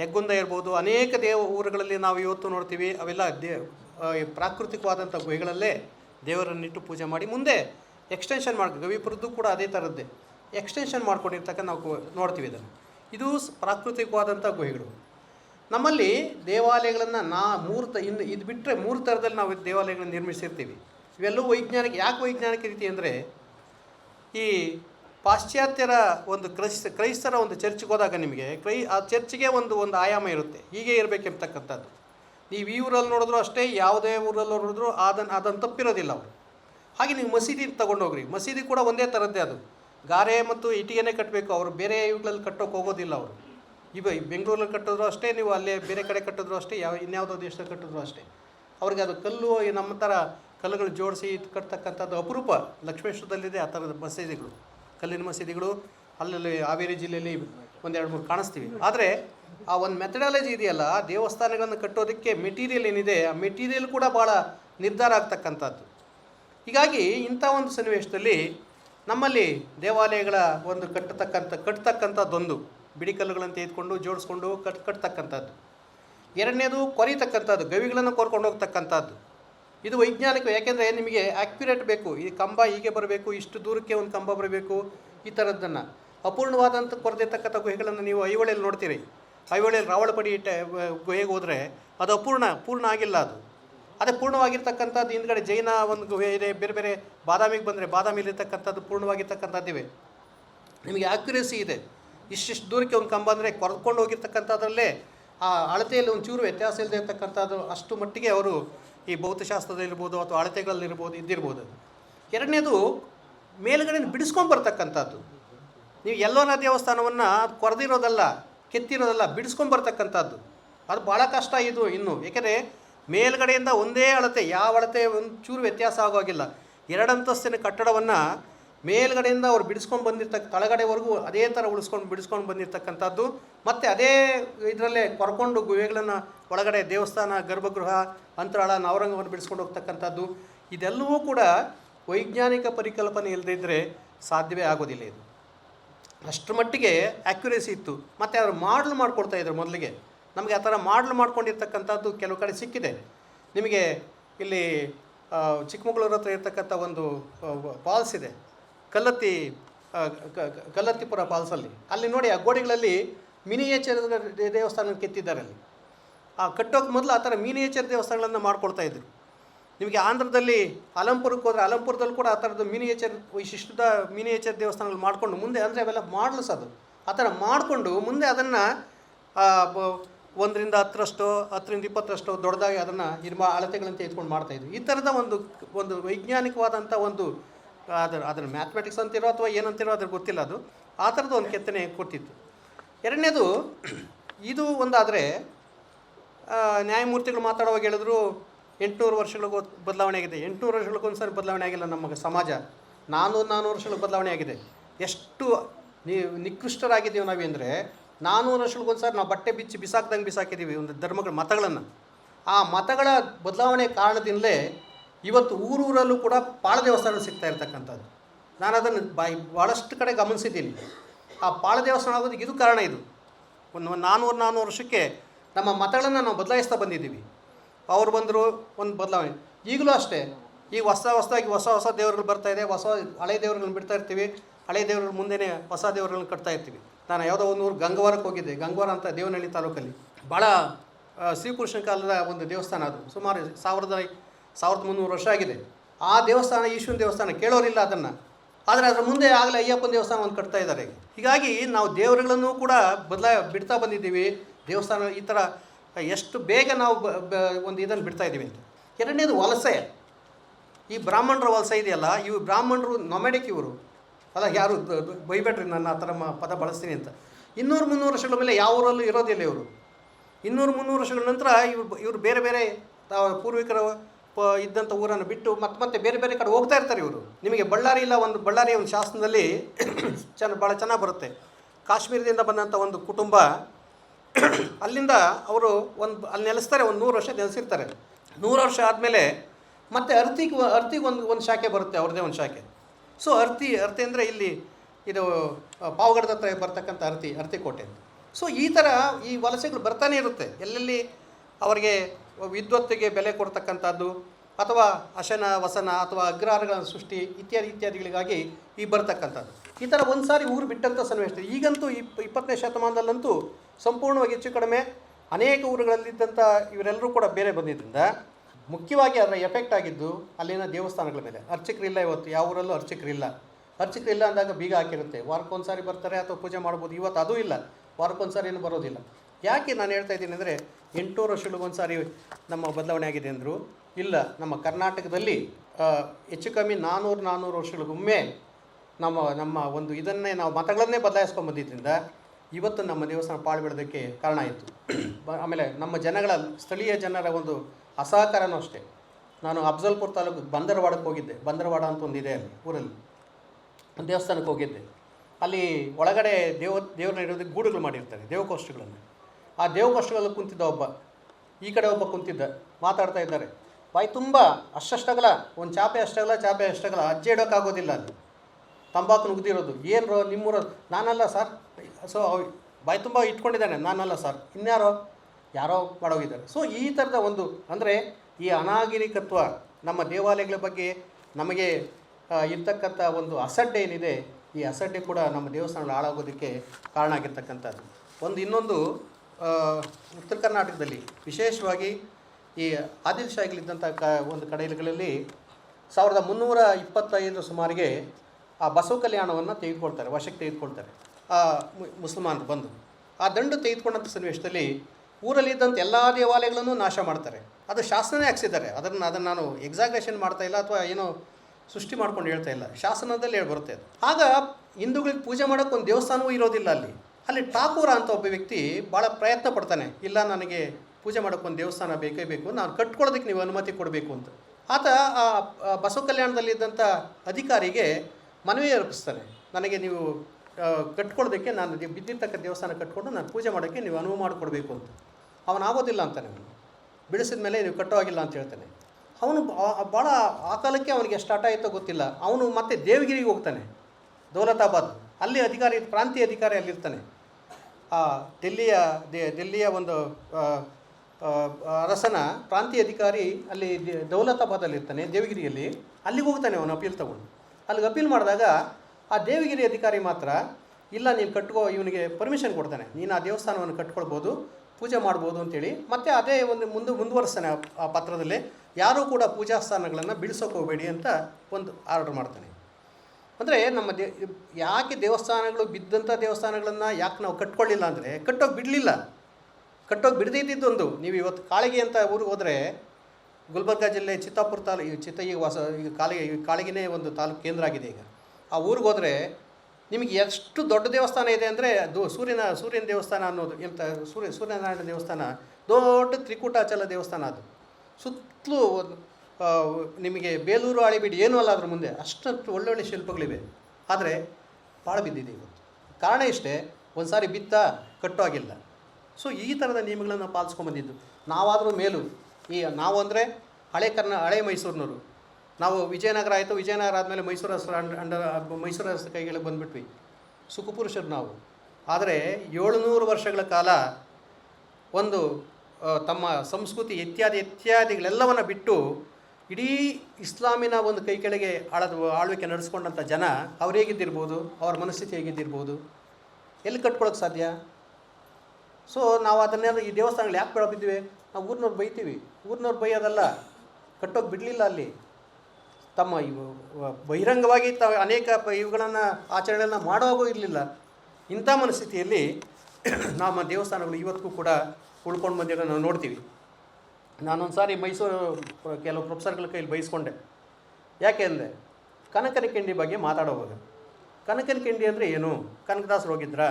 ಹೆಗ್ಗುಂದ ಇರ್ಬೋದು. ಅನೇಕ ದೇವ ಊರುಗಳಲ್ಲಿ ನಾವು ಇವತ್ತು ನೋಡ್ತೀವಿ, ಅವೆಲ್ಲ ದೇ ಪ್ರಾಕೃತಿಕವಾದಂಥ ಗುಹೆಗಳಲ್ಲೇ ದೇವರನ್ನಿಟ್ಟು ಪೂಜೆ ಮಾಡಿ ಮುಂದೆ ಎಕ್ಸ್ಟೆನ್ಷನ್ ಮಾಡಿ ಗವಿಪುರದ್ದು ಕೂಡ ಅದೇ ಥರದ್ದೇ. ಎಕ್ಸ್ಟೆನ್ಷನ್ ಮಾಡ್ಕೊಂಡಿರ್ತಕ್ಕ ನಾವು ನೋಡ್ತೀವಿ ಇದನ್ನು. ಇದು ಪ್ರಾಕೃತಿಕವಾದಂಥ ಗುಹೆಗಳು. ನಮ್ಮಲ್ಲಿ ದೇವಾಲಯಗಳನ್ನು ನಾ ಮೂರು ತ ಇನ್ನು ಇದು ಬಿಟ್ಟರೆ ಮೂರು ಥರದಲ್ಲಿ ನಾವು ದೇವಾಲಯಗಳನ್ನು ನಿರ್ಮಿಸಿರ್ತೀವಿ. ಇವೆಲ್ಲವೂ ವೈಜ್ಞಾನಿಕ ಯಾಕೆ ವೈಜ್ಞಾನಿಕ ರೀತಿ ಅಂದರೆ ಈ ಪಾಶ್ಚಾತ್ಯರ ಒಂದು ಕ್ರೈಸ್ತ ಕ್ರೈಸ್ತರ ಒಂದು ಚರ್ಚ್ಗೆ ಹೋದಾಗ ನಿಮಗೆ ಕ್ರೈ ಆ ಚರ್ಚ್ಗೆ ಒಂದು ಒಂದು ಆಯಾಮ ಇರುತ್ತೆ. ಹೀಗೆ ಇರಬೇಕೆಂಬತಕ್ಕಂಥದ್ದು. ನೀವು ಈ ಊರಲ್ಲಿ ನೋಡಿದ್ರು ಅಷ್ಟೇ, ಯಾವುದೇ ಊರಲ್ಲಿ ನೋಡಿದ್ರು ಅದನ್ನು ಅದನ್ನು ತಪ್ಪಿರೋದಿಲ್ಲ ಅವರು. ಹಾಗೆ ನೀವು ಮಸೀದಿ ತಗೊಂಡೋಗ್ರಿ. ಮಸೀದಿ ಕೂಡ ಒಂದೇ ಥರದ್ದೇ ಅದು. ಗಾರೆ ಮತ್ತು ಇಟ್ಟಿಗೆನೇ ಕಟ್ಟಬೇಕು ಅವರು ಬೇರೆ ಇವುಗಳಲ್ಲಿ ಕಟ್ಟೋಕೆ ಹೋಗೋದಿಲ್ಲ ಅವರು. ಇವ ಬೆಂಗಳೂರಲ್ಲಿ ಕಟ್ಟಿದ್ರು ಅಷ್ಟೇ, ನೀವು ಅಲ್ಲೇ ಬೇರೆ ಕಡೆ ಕಟ್ಟಿದ್ರು ಅಷ್ಟೇ, ಯಾವ ಇನ್ಯಾವುದೋ ದೇಶದಲ್ಲಿ ಕಟ್ಟಿದ್ರು ಅಷ್ಟೇ. ಅವ್ರಿಗೆ ಅದು ಕಲ್ಲು ನಮ್ಮ ಥರ ಕಲ್ಲುಗಳು ಜೋಡಿಸಿ ಕಟ್ತಕ್ಕಂಥದ್ದು ಅಪರೂಪ. ಲಕ್ಷ್ಮೇಶ್ವರದಲ್ಲಿದೆ ಆ ಥರದ ಮಸೀದಿಗಳು, ಕಲ್ಲಿನ ಮಸೀದಿಗಳು. ಅಲ್ಲಲ್ಲಿ ಹಾವೇರಿ ಜಿಲ್ಲೆಯಲ್ಲಿ ಒಂದೆರಡು ಮೂರು ಕಾಣಿಸ್ತೀವಿ. ಆದರೆ ಆ ಒಂದು ಮೆಥಡಾಲಜಿ ಇದೆಯಲ್ಲ ದೇವಸ್ಥಾನಗಳನ್ನು ಕಟ್ಟೋದಕ್ಕೆ ಮೆಟೀರಿಯಲ್ ಏನಿದೆ, ಆ ಮೆಟೀರಿಯಲ್ ಕೂಡ ಭಾಳ ನಿರ್ಧಾರ ಆಗ್ತಕ್ಕಂಥದ್ದು. ಹೀಗಾಗಿ ಇಂಥ ಒಂದು ಸನ್ನಿವೇಶದಲ್ಲಿ ನಮ್ಮಲ್ಲಿ ದೇವಾಲಯಗಳ ಒಂದು ಕಟ್ಟತಕ್ಕಂಥ, ಕಟ್ತಕ್ಕಂಥದ್ದೊಂದು, ಬಿಡಿಕಲ್ಲುಗಳನ್ನು ತೆಗೆದುಕೊಂಡು, ಜೋಡಿಸ್ಕೊಂಡು ಕಟ್, ಕಟ್ತಕ್ಕಂಥದ್ದು. ಎರಡನೇದು ಕೊರೀತಕ್ಕಂಥದ್ದು ಗವಿಗಳನ್ನು ಕೋರ್ಕೊಂಡು ಹೋಗ್ತಕ್ಕಂಥದ್ದು. ಇದು ವೈಜ್ಞಾನಿಕ ಯಾಕೆಂದರೆ ನಿಮಗೆ ಆ್ಯಕ್ಯುರೇಟ್ ಬೇಕು. ಈ ಕಂಬ ಹೀಗೆ ಬರಬೇಕು, ಇಷ್ಟು ದೂರಕ್ಕೆ ಒಂದು ಕಂಬ ಬರಬೇಕು, ಈ ಥರದ್ದನ್ನು. ಅಪೂರ್ಣವಾದಂಥ ಕೊರದಿರ್ತಕ್ಕಂಥ ಗುಹೆಗಳನ್ನು ನೀವು ಐಹೊಳೆಯಲ್ಲಿ ನೋಡ್ತೀರಿ. ಐಹೊಳೆಯಲ್ಲಿ ರಾವಳಪಡಿ ಟ ಗುಹೆಗೆ ಹೋದರೆ ಅದು ಅಪೂರ್ಣ, ಪೂರ್ಣ ಆಗಿಲ್ಲ ಅದು. ಅದೇ ಪೂರ್ಣವಾಗಿರ್ತಕ್ಕಂಥದ್ದು ಹಿಂದ್ಗಡೆ ಜೈನ ಒಂದು ಇದೆ ಬೇರೆ ಬೇರೆ ಬಾದಾಮಿಗೆ ಬಂದರೆ ಬಾದಾಮಿಲಿರ್ತಕ್ಕಂಥದ್ದು ಪೂರ್ಣವಾಗಿರ್ತಕ್ಕಂಥದ್ದಿವೆ. ನಿಮಗೆ ಆ್ಯಕ್ಯುರೇಸಿ ಇದೆ. ಇಷ್ಟಿಷ್ಟು ದೂರಕ್ಕೆ ಒಂದು ಕಂಬ ಅಂದರೆ ಕೊರೆದುಕೊಂಡು ಹೋಗಿರ್ತಕ್ಕಂಥದ್ರಲ್ಲೇ ಆ ಅಳತೆಯಲ್ಲಿ ಒಂದು ಚೂರು ವ್ಯತ್ಯಾಸ ಇಲ್ಲದೆ ಇರ್ತಕ್ಕಂಥದ್ದು ಅಷ್ಟು ಮಟ್ಟಿಗೆ ಅವರು ಈ ಭೌತಶಾಸ್ತ್ರದಲ್ಲಿರ್ಬೋದು ಅಥವಾ ಅಳತೆಗಳಲ್ಲಿರ್ಬೋದು ಇದ್ದಿರ್ಬೋದು. ಎರಡನೇದು ಮೇಲುಗಡೆ ಬಿಡಿಸ್ಕೊಂಡು ಬರ್ತಕ್ಕಂಥದ್ದು. ನೀವು ಎಲ್ಲೋನ ದೇವಸ್ಥಾನವನ್ನು ಅದು ಕೊರೆದಿರೋದಲ್ಲ, ಕೆತ್ತಿರೋದಲ್ಲ, ಬಿಡಿಸ್ಕೊಂಡು ಬರ್ತಕ್ಕಂಥದ್ದು. ಅದು ಭಾಳ ಕಷ್ಟ ಇದು ಇನ್ನು. ಏಕೆಂದರೆ ಮೇಲ್ಗಡೆಯಿಂದ ಒಂದೇ ಅಳತೆ, ಯಾವ ಅಳತೆ ಒಂಚೂರು ಚೂರು ವ್ಯತ್ಯಾಸ ಆಗೋಗಿಲ್ಲ. ಎರಡಂತಸ್ತಿನ ಕಟ್ಟಡವನ್ನು ಮೇಲ್ಗಡೆಯಿಂದ ಅವ್ರು ಬಿಡಿಸ್ಕೊಂಡು ಬಂದಿರ್ತಕ್ಕ, ತಳಗಡೆವರೆಗೂ ಅದೇ ಥರ ಉಳಿಸ್ಕೊಂಡು ಬಿಡಿಸ್ಕೊಂಡು ಬಂದಿರತಕ್ಕಂಥದ್ದು, ಮತ್ತು ಅದೇ ಇದರಲ್ಲೇ ಕೊರ್ಕೊಂಡು ಗುಹೆಗಳನ್ನು ಒಳಗಡೆ ದೇವಸ್ಥಾನ, ಗರ್ಭಗೃಹ, ಅಂತರಾಳ, ನವರಂಗವನ್ನು ಬಿಡಿಸ್ಕೊಂಡು ಹೋಗ್ತಕ್ಕಂಥದ್ದು, ಇದೆಲ್ಲವೂ ಕೂಡ ವೈಜ್ಞಾನಿಕ ಪರಿಕಲ್ಪನೆ ಇಲ್ಲದಿದ್ದರೆ ಸಾಧ್ಯವೇ ಆಗೋದಿಲ್ಲ ಇದು. ಅಷ್ಟರ ಮಟ್ಟಿಗೆ ಆ್ಯಕ್ಯುರೇಸಿ ಇತ್ತು. ಮತ್ತು ಅವರು ಮಾಡಲ್ ಮಾಡ್ಕೊಡ್ತಾ ಇದ್ರು ಮೊದಲಿಗೆ. ನಮಗೆ ಆ ಥರ ಮಾಡಲು ಮಾಡ್ಕೊಂಡಿರ್ತಕ್ಕಂಥದ್ದು ಕೆಲವು ಕಡೆ ಸಿಕ್ಕಿದೆ. ನಿಮಗೆ ಇಲ್ಲಿ ಚಿಕ್ಕಮಗಳೂರು ಹತ್ರ ಇರ್ತಕ್ಕಂಥ ಒಂದು ಫಾಲ್ಸ್ ಇದೆ. ಕಲ್ಲತ್ತಿ ಕಲ್ಲತ್ತಿಪುರ ಫಾಲ್ಸಲ್ಲಿ ಅಲ್ಲಿ. ನೋಡಿ, ಆ ಗೋಡೆಗಳಲ್ಲಿ ಮಿನಿಯೇಚರ್ ದೇವಸ್ಥಾನ ಕೆತ್ತಿದ್ದಾರೆ ಅಲ್ಲಿ. ಆ ಕಟ್ಟೋಕ್ಕೆ ಮೊದಲು ಆ ಥರ ಮಿನಿಯೇಚರ್ ದೇವಸ್ಥಾನಗಳನ್ನು ಮಾಡ್ಕೊಳ್ತಾ ಇದ್ರು. ನಿಮಗೆ ಆಂಧ್ರದಲ್ಲಿ ಅಲಂಪುರಕ್ಕೆ ಹೋದರೆ ಅಲಂಪುರದಲ್ಲಿ ಕೂಡ ಆ ಥರದ್ದು ಮಿನಿಯೇಚರ್ ವಿಶಿಷ್ಟದ ಮಿನಿಯೇಚರ್ ದೇವಸ್ಥಾನಗಳು ಮಾಡಿಕೊಂಡು ಮುಂದೆ, ಅಂದರೆ ಅವೆಲ್ಲ ಮಾಡಲ್ಸ್ ಅದು ಆ ಥರ ಮಾಡಿಕೊಂಡು ಮುಂದೆ ಅದನ್ನು ಒಂದರಿಂದ ಹತ್ತರಷ್ಟು, ಹತ್ತರಿಂದ ಇಪ್ಪತ್ತರಷ್ಟು ದೊಡ್ಡದಾಗಿ ಅದನ್ನು ಇರುವ ಅಳತೆಗಳನ್ನು ತೆಗೆದುಕೊಂಡು ಮಾಡ್ತಾಯಿದ್ವಿ ಈ ಥರದ ಒಂದು ಒಂದು ವೈಜ್ಞಾನಿಕವಾದಂಥ ಒಂದು, ಅದರ ಅದರ ಮ್ಯಾಥಮೆಟಿಕ್ಸ್ ಅಂತಿರೋ ಅಥವಾ ಏನಂತಿರೋ ಅದ್ರ ಗೊತ್ತಿಲ್ಲ ಅದು. ಆ ಥರದ ಒಂದು ಕೆತ್ತನೆ ಕೊಟ್ಟಿತ್ತು. ಎರಡನೇದು, ಇದು ಒಂದಾದರೆ ನ್ಯಾಯಮೂರ್ತಿಗಳು ಮಾತಾಡುವಾಗ ಹೇಳಿದ್ರು, ಎಂಟುನೂರು ವರ್ಷಗಳಿಗೂ ಬದಲಾವಣೆ ಆಗಿದೆ. ಎಂಟುನೂರು ವರ್ಷಗಳಿಗೊಂದು ಸರಿ ಬದಲಾವಣೆ ಆಗಿಲ್ಲ ನಮ್ಮ ಸಮಾಜ. ನಾನ್ನೂರು ನಾನ್ನೂರು ವರ್ಷಗಳು ಬದಲಾವಣೆ ಆಗಿದೆ. ಎಷ್ಟು ನೀವು ನಿಕೃಷ್ಟರಾಗಿದ್ದೀವಿ ನಾವೇ ಅಂದರೆ ನಾನ್ನೂರು ವರ್ಷಗಳಿಗೊಂದು ಸಾರಿ ನಾವು ಬಟ್ಟೆ ಬಿಚ್ಚಿ ಬಿಸಾಕ್ದಂಗೆ ಬಿಸಾಕಿದ್ದೀವಿ ಒಂದು ಧರ್ಮಗಳ ಮತಗಳನ್ನು. ಆ ಮತಗಳ ಬದಲಾವಣೆ ಕಾರಣದಿಂದಲೇ ಇವತ್ತು ಊರೂರಲ್ಲೂ ಕೂಡ ಪಾಳ ದೇವಸ್ಥಾನ ಸಿಗ್ತಾ ಇರ್ತಕ್ಕಂಥದ್ದು. ನಾನು ಅದನ್ನು ಬಾಯಿ ಭಾಳಷ್ಟು ಕಡೆ ಗಮನಿಸಿದ್ದೀನಿ. ಆ ಪಾಳ ದೇವಸ್ಥಾನ ಆಗೋದಕ್ಕೆ ಇದು ಕಾರಣ ಇದು. ಒಂದು ನಾನ್ನೂರು ನಾನ್ನೂರು ವರ್ಷಕ್ಕೆ ನಮ್ಮ ಮತಗಳನ್ನು ನಾವು ಬದಲಾಯಿಸ್ತಾ ಬಂದಿದ್ದೀವಿ. ಅವ್ರು ಬಂದರು ಒಂದು ಬದಲಾವಣೆ. ಈಗಲೂ ಅಷ್ಟೇ. ಈಗ ಹೊಸ ಹೊಸದಾಗಿ ಹೊಸ ಹೊಸ ದೇವರುಗಳು ಇದೆ ಹೊಸ ಹಳೆ ದೇವರುಗಳನ್ನ ಬಿಡ್ತಾ ಇರ್ತೀವಿ. ಹಳೆ ದೇವ್ರ ಮುಂದೆನೇ ಹೊಸ ದೇವರುಗಳನ್ನ ಕಟ್ತಾ ಇರ್ತೀವಿ. ನಾನು ಯಾವುದೋ ಒಂದು ಊರು ಗಂಗವಾರಕ್ಕೆ ಹೋಗಿದ್ದೆ. ಗಂಗವಾರ ಅಂತ ದೇವನಹಳ್ಳಿ ತಾಲೂಕಲ್ಲಿ. ಭಾಳ ಶ್ರೀಕೃಷ್ಣ ಕಾಲದ ಒಂದು ದೇವಸ್ಥಾನ ಅದು. ಸುಮಾರು ಸಾವಿರದ ಸಾವಿರದ ಮುನ್ನೂರು ವರ್ಷ ಆಗಿದೆ. ಆ ದೇವಸ್ಥಾನ ಈಶ್ವನ ದೇವಸ್ಥಾನ ಕೇಳೋರಿಲ್ಲ ಅದನ್ನು. ಆದರೆ ಅದರ ಮುಂದೆ ಆಗಲೇ ಅಯ್ಯಪ್ಪನ ದೇವಸ್ಥಾನ ಒಂದು ಕಟ್ತಾ ಇದ್ದಾರೆ. ಹೀಗಾಗಿ ನಾವು ದೇವರುಗಳನ್ನು ಕೂಡ ಬದಲಾ, ಬಿಡ್ತಾ ಬಂದಿದ್ದೀವಿ. ದೇವಸ್ಥಾನ ಈ ಥರ ಎಷ್ಟು ಬೇಗ ನಾವು ಒಂದು ಇದನ್ನು ಬಿಡ್ತಾ ಇದ್ದೀವಿ ಅಂತ. ಎರಡನೇದು ವಲಸೆ. ಈ ಬ್ರಾಹ್ಮಣರ ವಲಸೆ ಇದೆಯಲ್ಲ, ಇವು ಬ್ರಾಹ್ಮಣರು ನೊಮೆಡಿಕ್ ಇವರು. ಅಲ್ಲ ಯಾರು ಬೈಬೇಡ್ರಿ, ನಾನು ಆ ಥರ ಮ- ಪದ ಬಳಸ್ತೀನಿ ಅಂತ. ಇನ್ನೂರು ಮುನ್ನೂರು ವರ್ಷಗಳ ಮೇಲೆ ಯಾವ ಊರಲ್ಲೂ ಇರೋದಿಲ್ಲ ಇವರು. ಇನ್ನೂರು ಮುನ್ನೂರು ವರ್ಷಗಳ ನಂತರ ಇವ್ರು ಇವರು ಬೇರೆ ಬೇರೆ ಪೂರ್ವಿಕರ ಪ, ಇದ್ದಂಥ ಊರನ್ನು ಬಿಟ್ಟು ಮತ್ತೆ ಮತ್ತೆ ಬೇರೆ ಬೇರೆ ಕಡೆ ಹೋಗ್ತಾ ಇರ್ತಾರೆ ಇವರು. ನಿಮಗೆ ಬಳ್ಳಾರಿ ಇಲ್ಲ, ಒಂದು ಬಳ್ಳಾರಿಯ ಒಂದು ಶಾಸನದಲ್ಲಿ (coughs) ಚೆನ್ನ ಭಾಳ ಚೆನ್ನಾಗಿ ಬರುತ್ತೆ. ಕಾಶ್ಮೀರದಿಂದ ಬಂದಂಥ ಒಂದು ಕುಟುಂಬ (coughs) ಅಲ್ಲಿಂದ ಅವರು ಒಂದು, ಅಲ್ಲಿ ನೆಲೆಸ್ತಾರೆ, ಒಂದು ನೂರು ವರ್ಷ ನೆಲೆಸಿರ್ತಾರೆ. ನೂರು ವರ್ಷ ಆದಮೇಲೆ ಮತ್ತೆ ಅರ್ತಿಗೆ ಅರ್ತಿಗೆ ಒಂದು ಒಂದು ಶಾಖೆ ಬರುತ್ತೆ, ಅವ್ರದ್ದೇ ಒಂದು ಶಾಖೆ. ಸೊ ಅರ್ತಿ ಅರ್ತಿ ಅಂದರೆ ಇಲ್ಲಿ ಇದು ಪಾವಗಡದ ಹತ್ರ ಬರ್ತಕ್ಕಂಥ ಅರ್ತಿ ಅರ್ತಿಕೋಟೆ ಅಂತ. ಸೊ ಈ ಥರ ಈ ವಲಸೆಗಳು ಬರ್ತಾನೆ ಇರುತ್ತೆ. ಎಲ್ಲೆಲ್ಲಿ ಅವರಿಗೆ ವಿದ್ವತ್ತಿಗೆ ಬೆಲೆ ಕೊಡ್ತಕ್ಕಂಥದ್ದು ಅಥವಾ ಅಶನ, ವಸನ ಅಥವಾ ಅಗ್ರಹಾರಗಳ ಸೃಷ್ಟಿ ಇತ್ಯಾದಿ ಇತ್ಯಾದಿಗಳಿಗಾಗಿ ಈ ಬರ್ತಕ್ಕಂಥದ್ದು. ಈ ಥರ ಒಂದು ಸಾರಿ ಊರು ಬಿಟ್ಟಂಥ ಸನ್ನಿವೇಶ. ಈಗಂತೂ ಇಪ್, ಇಪ್ಪತ್ತನೇ ಶತಮಾನದಲ್ಲಂತೂ ಸಂಪೂರ್ಣವಾಗಿ ಹೆಚ್ಚು ಕಡಿಮೆ ಅನೇಕ ಊರುಗಳಲ್ಲಿದ್ದಂಥ ಇವರೆಲ್ಲರೂ ಕೂಡ ಬೇರೆ ಬಂದಿದ್ದರಿಂದ ಮುಖ್ಯವಾಗಿ ಅದರ ಎಫೆಕ್ಟ್ ಆಗಿದ್ದು ಅಲ್ಲಿನ ದೇವಸ್ಥಾನಗಳ ಮೇಲೆ. ಅರ್ಚಕರಿಲ್ಲ ಇವತ್ತು, ಯಾವ ಊರಲ್ಲೂ ಅರ್ಚಕರಿಲ್ಲ. ಅರ್ಚಕರಿಲ್ಲ ಅಂದಾಗ ಬೀಗ ಹಾಕಿರುತ್ತೆ. ವಾರಕ್ಕೊಂದು ಸಾರಿ ಬರ್ತಾರೆ ಅಥವಾ ಪೂಜೆ ಮಾಡ್ಬೋದು. ಇವತ್ತು ಅದೂ ಇಲ್ಲ. ವಾರಕ್ಕೊಂದು ಸಾರಿ ಏನು ಬರೋದಿಲ್ಲ. ಯಾಕೆ ನಾನು ಹೇಳ್ತಾ ಇದ್ದೀನಿ ಅಂದರೆ, ಎಂಟು ವರ್ಷಗಳಿಗೊಂದು ಸಾರಿ ನಮ್ಮ ಬದಲಾವಣೆ ಆಗಿದೆ ಅಂದರು, ಇಲ್ಲ, ನಮ್ಮ ಕರ್ನಾಟಕದಲ್ಲಿ ಹೆಚ್ಚು ಕಮ್ಮಿ ನಾನ್ನೂರು ನಾನ್ನೂರು ವರ್ಷಗಳಿಗೊಮ್ಮೆ ನಮ್ಮ ನಮ್ಮ ಒಂದು ಇದನ್ನೇ ನಾವು ಮತಗಳನ್ನೇ ಬದಲಾಯಿಸ್ಕೊಂಬಂದಿದ್ದರಿಂದ ಇವತ್ತು ನಮ್ಮ ದೇವಸ್ಥಾನ ಪಾಳು ಬಿಡೋದಕ್ಕೆ ಕಾರಣ ಆಯಿತು. ಆಮೇಲೆ ನಮ್ಮ ಜನಗಳ, ಸ್ಥಳೀಯ ಜನರ ಒಂದು ಅಸಹಕಾರನೂ ಅಷ್ಟೇ. ನಾನು ಅಫ್ಜಲ್ಪುರ್ ತಾಲೂಕು ಬಂದರವಾಡಕ್ಕೆ ಹೋಗಿದ್ದೆ. ಬಂದರವಾಡ ಅಂತ ಒಂದಿದೆ ಅಲ್ಲಿ, ಊರಲ್ಲಿ. ಒಂದು ದೇವಸ್ಥಾನಕ್ಕೆ ಹೋಗಿದ್ದೆ. ಅಲ್ಲಿ ಒಳಗಡೆ ದೇವ, ದೇವ್ರನ್ನ ಇಡೋದಕ್ಕೆ ಗೂಡುಗಳು ಮಾಡಿರ್ತಾರೆ, ದೇವಕೋಷ್ಠಗಳನ್ನು. ಆ ದೇವಕೋಷ್ಠಗಳಲ್ಲಿ ಕುಂತಿದ್ದ ಒಬ್ಬ, ಈ ಕಡೆ ಒಬ್ಬ ಕುಂತಿದ್ದ, ಮಾತಾಡ್ತಾ ಇದ್ದಾರೆ. ಬಾಯಿ, ತುಂಬ ಅಷ್ಟಷ್ಟಗಲ ಒಂದು ಚಾಪೆ ಅಷ್ಟಗಲ ಚಾಪೆ ಅಷ್ಟಗಲ ಅಜ್ಜೆ ಇಡೋಕ್ಕಾಗೋದಿಲ್ಲ ಅಲ್ಲಿ. ತಂಬಾಕು ನುಗ್ದಿರೋದು. ಏನರೋ ನಿಮ್ಮೂರ ನಾನಲ್ಲ ಸರ್. ಸೊ ಬಾಯಿ ತುಂಬ ಇಟ್ಕೊಂಡಿದ್ದಾನೆ, ನಾನಲ್ಲ ಸರ್. ಇನ್ಯಾರೋ ಯಾರೋ ಮಾಡೋಗಿದ್ದಾರೆ. ಸೊ ಈ ಥರದ ಒಂದು, ಅಂದರೆ ಈ ಅನಾಗರಿಕತ್ವ ನಮ್ಮ ದೇವಾಲಯಗಳ ಬಗ್ಗೆ ನಮಗೆ ಇರ್ತಕ್ಕಂಥ ಒಂದು ಅಸಡ್ಡೆ ಏನಿದೆ, ಈ ಅಸಡ್ಡೆ ಕೂಡ ನಮ್ಮ ದೇವಸ್ಥಾನಗಳು ಹಾಳಾಗೋದಕ್ಕೆ ಕಾರಣ ಆಗಿರ್ತಕ್ಕಂಥದ್ದು. ಒಂದು ಇನ್ನೊಂದು ಉತ್ತರ ಕರ್ನಾಟಕದಲ್ಲಿ ವಿಶೇಷವಾಗಿ ಈ ಆದಿಲ್ ಶಾಹಿಗಳಿದ್ದಂಥ ಕ, ಒಂದು ಕಡೆಗಳಲ್ಲಿ ಸಾವಿರದ ಮುನ್ನೂರ ಇಪ್ಪತ್ತೈದರ ಸುಮಾರಿಗೆ ಆ ಬಸವ ಕಲ್ಯಾಣವನ್ನು ತೆಗೆದುಕೊಳ್ತಾರೆ, ವಶಕ್ಕೆ ತೆಗೆದುಕೊಳ್ತಾರೆ ಮುಸಲ್ಮಾನರು ಬಂದು. ಆ ದಂಡು ತೆಗೆದುಕೊಂಡಂಥ ಸನ್ನಿವೇಶದಲ್ಲಿ ಊರಲ್ಲಿದ್ದಂಥ ಎಲ್ಲ ದೇವಾಲಯಗಳನ್ನು ನಾಶ ಮಾಡ್ತಾರೆ. ಅದು ಶಾಸನನೇ ಹಾಕ್ಸಿದ್ದಾರೆ. ಅದನ್ನು ಅದನ್ನು ನಾನು ಎಕ್ಸಾಗ್ರೇಷನ್ ಮಾಡ್ತಾ ಇಲ್ಲ ಅಥವಾ ಏನೋ ಸೃಷ್ಟಿ ಮಾಡ್ಕೊಂಡು ಹೇಳ್ತಾ ಇಲ್ಲ. ಶಾಸನದಲ್ಲಿ ಹೇಳಿ ಬರುತ್ತೆ ಆಗ ಹಿಂದೂಗಳಿಗೆ ಪೂಜೆ ಮಾಡೋಕ್ಕೆ ಒಂದು ದೇವಸ್ಥಾನವೂ ಇರೋದಿಲ್ಲ ಅಲ್ಲಿ. ಅಲ್ಲಿ ಠಾಕೂರ ಅಂತ ಒಬ್ಬ ವ್ಯಕ್ತಿ ಭಾಳ ಪ್ರಯತ್ನ ಪಡ್ತಾನೆ. ಇಲ್ಲ, ನನಗೆ ಪೂಜೆ ಮಾಡೋಕ್ಕೆ ಒಂದು ದೇವಸ್ಥಾನ ಬೇಕೇ ಬೇಕು. ನಾನು ಕಟ್ಕೊಳ್ಳೋದಕ್ಕೆ ನೀವು ಅನುಮತಿ ಕೊಡಬೇಕು ಅಂತ. ಆತ ಆ ಬಸವ ಕಲ್ಯಾಣದಲ್ಲಿದ್ದಂಥ ಅಧಿಕಾರಿಗೆ ಮನವಿ ಅರ್ಪಿಸ್ತಾನೆ. ನನಗೆ ನೀವು ಕಟ್ಕೊಳ್ಳೋದಕ್ಕೆ ನಾನು ಬಿದ್ದಿರ್ತಕ್ಕಂಥ ಬಿದ್ದಿರ್ತಕ್ಕ ದೇವಸ್ಥಾನ ಕಟ್ಕೊಂಡು ನಾನು ಪೂಜೆ ಮಾಡೋಕ್ಕೆ ನೀವು ಅನುವು ಮಾಡಿಕೊಡ್ಬೇಕು ಅಂತ. ಅವನು ಆಗೋದಿಲ್ಲ ಅಂತಾನೆ ಅವನು ಬಿಡಿಸಿದ ಮೇಲೆ ನೀವು ಕಟ್ಟೋ ಆಗಿಲ್ಲ ಅಂತ ಹೇಳ್ತಾನೆ. ಅವನು ಭಾಳ ಆ ಕಾಲಕ್ಕೆ ಅವನಿಗೆ ಸ್ಟಾರ್ಟ್ ಆಯಿತೋ ಗೊತ್ತಿಲ್ಲ. ಅವನು ಮತ್ತೆ ದೇವಗಿರಿಗೆ ಹೋಗ್ತಾನೆ. ದೌಲತಾಬಾದ್. ಅಲ್ಲಿ ಅಧಿಕಾರಿ, ಪ್ರಾಂತೀಯ ಅಧಿಕಾರಿ ಅಲ್ಲಿರ್ತಾನೆ. ಆ ಡೆಲ್ಲಿಯ ಡೆಲ್ಲಿಯ ಒಂದು ಅರಸನ ಪ್ರಾಂತೀಯ ಅಧಿಕಾರಿ ಅಲ್ಲಿ ದೌಲತಾಬಾದಲ್ಲಿರ್ತಾನೆ, ದೇವಗಿರಿಯಲ್ಲಿ. ಅಲ್ಲಿಗೆ ಹೋಗ್ತಾನೆ ಅವನು ಅಪೀಲ್ ತಗೊಂಡು. ಅಲ್ಲಿಗೆ ಅಪೀಲ್ ಮಾಡಿದಾಗ ಆ ದೇವಗಿರಿ ಅಧಿಕಾರಿ ಮಾತ್ರ, ಇಲ್ಲ, ನೀನು ಕಟ್ಕೋ, ಇವನಿಗೆ ಪರ್ಮಿಷನ್ ಕೊಡ್ತಾನೆ. ನೀನು ಆ ದೇವಸ್ಥಾನವನ್ನು ಕಟ್ಕೊಳ್ಬೋದು. ಪೂಜೆ ಮಾಡ್ಬೋದು ಅಂತೇಳಿ, ಮತ್ತೆ ಅದೇ ಒಂದು ಮುಂದೆ ಮುಂದುವರಿಸ್ತಾನೆ ಆ- ಪತ್ರದಲ್ಲಿ, ಯಾರೂ ಕೂಡ ಪೂಜಾ ಸ್ಥಾನಗಳನ್ನು ಬಿಡಿಸೋಕೆ ಹೋಗಬೇಡಿ ಅಂತ ಒಂದು ಆರ್ಡರ್ ಮಾಡ್ತಾನೆ. ಅಂದರೆ ನಮ್ಮ ದೇ ಯಾಕೆ ದೇವಸ್ಥಾನಗಳು ಬಿದ್ದಂಥ ದೇವಸ್ಥಾನಗಳನ್ನು ಯಾಕೆ ನಾವು ಕಟ್ಕೊಳ್ಳಿಲ್ಲ ಅಂದರೆ ಕಟ್ಟೋಗಿ ಬಿಡಲಿಲ್ಲ. ಕಟ್ಟೋಗಿ ಬಿಡದೇ ಇದ್ದಿದ್ದೊಂದು. ನೀವು ಇವತ್ತು ಕಾಳಿಗೆ ಅಂತ ಊರಿಗೆ ಹೋದರೆ, ಗುಲ್ಬರ್ಗ ಜಿಲ್ಲೆ ಚಿತ್ತಾಪುರ ತಾಲೂಕು ಚಿತ್ತ ಈಗ ವಾಸ ಈಗ ಕಾಳಿಗೆ ಕಾಳಿಗೆನೇ ಒಂದು ತಾಲೂಕು ಕೇಂದ್ರ ಆಗಿದೆ ಈಗ. ಆ ಊರಿಗೆ ಹೋದರೆ ನಿಮಗೆ ಎಷ್ಟು ದೊಡ್ಡ ದೇವಸ್ಥಾನ ಇದೆ ಅಂದರೆ ಅದು ಸೂರ್ಯನ ಸೂರ್ಯನ ದೇವಸ್ಥಾನ ಅನ್ನೋದು ಎಂಥ ಸೂರ್ಯ, ಸೂರ್ಯನಾರಾಯಣ ದೇವಸ್ಥಾನ, ದೊಡ್ಡ ತ್ರಿಕೂಟಾಚಲ ದೇವಸ್ಥಾನ ಅದು. ಸುತ್ತಲೂ ನಿಮಗೆ ಬೇಲೂರು, ಆಳಿಬಿಡಿ ಏನೂ ಅಲ್ಲ ಅದ್ರ ಮುಂದೆ, ಅಷ್ಟೊಂದು ಒಳ್ಳೊಳ್ಳೆ ಶಿಲ್ಪಗಳಿವೆ. ಆದರೆ ಭಾಳ ಬಿದ್ದಿದೆ ಇವತ್ತು. ಕಾರಣ ಇಷ್ಟೇ ಒಂದು ಸಾರಿ ಬಿತ್ತ ಕಟ್ಟು ಆಗಿಲ್ಲ. ಸೊ ಈ ಥರದ ನಿಯಮಗಳನ್ನು ಪಾಲಿಸ್ಕೊಂಬಂದಿದ್ದು ನಾವಾದರೂ ಮೇಲು, ಈ, ನಾವು ಅಂದರೆ ಹಳೆ ಕರ್ನಾ, ಹಳೆ ಮೈಸೂರಿನವರು. ನಾವು ವಿಜಯನಗರ ಆಯಿತು, ವಿಜಯನಗರ ಆದಮೇಲೆ ಮೈಸೂರು ಅಂಡರ್ ಮೈಸೂರು ಹಸ್ರ ಕೈಗಳಿಗೆ ಬಂದುಬಿಟ್ವಿ. ಸುಖಪುರುಷರು ನಾವು. ಆದರೆ ಏಳುನೂರು ವರ್ಷಗಳ ಕಾಲ ಒಂದು ತಮ್ಮ ಸಂಸ್ಕೃತಿ ಇತ್ಯಾದಿ, ಇತ್ಯಾದಿಗಳೆಲ್ಲವನ್ನು ಬಿಟ್ಟು ಇಡೀ ಇಸ್ಲಾಮಿನ ಒಂದು ಕೈ ಕೆಳಗೆ ಆಳದ, ಆಳ್ವಿಕೆ ನಡೆಸ್ಕೊಂಡಂಥ ಜನ ಅವ್ರು ಹೇಗಿದ್ದಿರ್ಬೋದು, ಅವ್ರ ಮನಸ್ಥಿತಿ ಹೇಗಿದ್ದಿರ್ಬೋದು, ಎಲ್ಲಿ ಕಟ್ಕೊಳಕ್ಕೆ ಸಾಧ್ಯ? ಸೊ ನಾವು ಅದನ್ನೆಲ್ಲ ಈ ದೇವಸ್ಥಾನಗಳು ಯಾಕೆ ಬೆಳಬಿದ್ವಿ ನಾವು ಊರಿನವ್ರು ಬೈತೀವಿ. ಊರಿನವ್ರು ಬೈಯೋದಲ್ಲ ಕಟ್ಟೋಗಿ ಬಿಡಲಿಲ್ಲ ಅಲ್ಲಿ. ತಮ್ಮ ಇವು ಬಹಿರಂಗವಾಗಿ ತ ಅನೇಕ ಇವುಗಳನ್ನು ಆಚರಣೆಯನ್ನು ಮಾಡುವಾಗೂ ಇರಲಿಲ್ಲ. ಇಂಥ ಮನಸ್ಥಿತಿಯಲ್ಲಿ (clears throat) ನಮ್ಮ ದೇವಸ್ಥಾನಗಳು ಇವತ್ತಿಗೂ ಕೂಡ ಉಳ್ಕೊಂಡು ಬಂದಿರೋ ನಾವು ನೋಡ್ತೀವಿ. ನಾನೊಂದು ಸಾರಿ ಮೈಸೂರು ಕೆಲವು ಪ್ರೊಫೆಸರ್ಗಳ ಕೈಲಿ ಬಯಸ್ಕೊಂಡೆ ಯಾಕೆ ಅಂದರೆ ಕನಕನ ಕಿಂಡಿ ಬಗ್ಗೆ ಮಾತಾಡೋವಾಗ. ಕನಕನ ಕಿಂಡಿ ಅಂದರೆ ಏನು? ಕನಕದಾಸರು ಹೋಗಿದ್ರಾ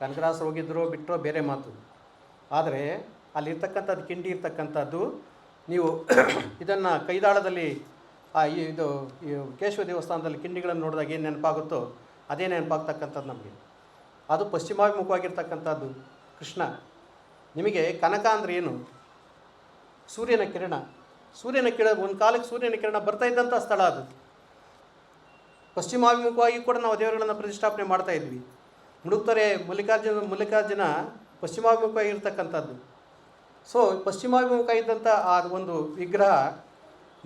ಕನಕದಾಸರು ಹೋಗಿದ್ರೋ ಬಿಟ್ಟರೋ ಬೇರೆ ಮಾತು. ಆದರೆ, ಅಲ್ಲಿರ್ತಕ್ಕಂಥದ್ದು, ಕಿಂಡಿ ಇರ್ತಕ್ಕಂಥದ್ದು, ನೀವು (clears throat) ಇದನ್ನು ಕೈದಾಳದಲ್ಲಿ ಆ ಇದು, ಈ ಕೇಶವ ದೇವಸ್ಥಾನದಲ್ಲಿ ಕಿಂಡಿಗಳನ್ನು ನೋಡಿದಾಗ ಏನು ನೆನಪಾಗುತ್ತೋ ಅದೇ ನೆನಪಾಗ್ತಕ್ಕಂಥದ್ದು ನಮಗೆ. ಅದು ಪಶ್ಚಿಮಾಭಿಮುಖವಾಗಿರ್ತಕ್ಕಂಥದ್ದು ಕೃಷ್ಣ. ನಿಮಗೆ ಕನಕ ಅಂದರೆ ಏನು? ಸೂರ್ಯನ ಕಿರಣ. ಸೂರ್ಯನ ಕಿರಣ, ಒಂದು ಕಾಲಕ್ಕೆ ಸೂರ್ಯನ ಕಿರಣ ಬರ್ತಾ ಇದ್ದಂಥ ಸ್ಥಳ ಅದು. ಪಶ್ಚಿಮಾಭಿಮುಖವಾಗಿ ಕೂಡ ನಾವು ದೇವರುಗಳನ್ನು ಪ್ರತಿಷ್ಠಾಪನೆ ಮಾಡ್ತಾ ಇದ್ವಿ. ಮುಡುಕ್ತೊರೆ ಮಲ್ಲಿಕಾರ್ಜುನ ಮಲ್ಲಿಕಾರ್ಜುನ ಪಶ್ಚಿಮಾಭಿಮುಖವಾಗಿರ್ತಕ್ಕಂಥದ್ದು. ಸೊ ಪಶ್ಚಿಮಾಭಿಮುಖ ಇದ್ದಂಥ ಆ ಒಂದು ವಿಗ್ರಹ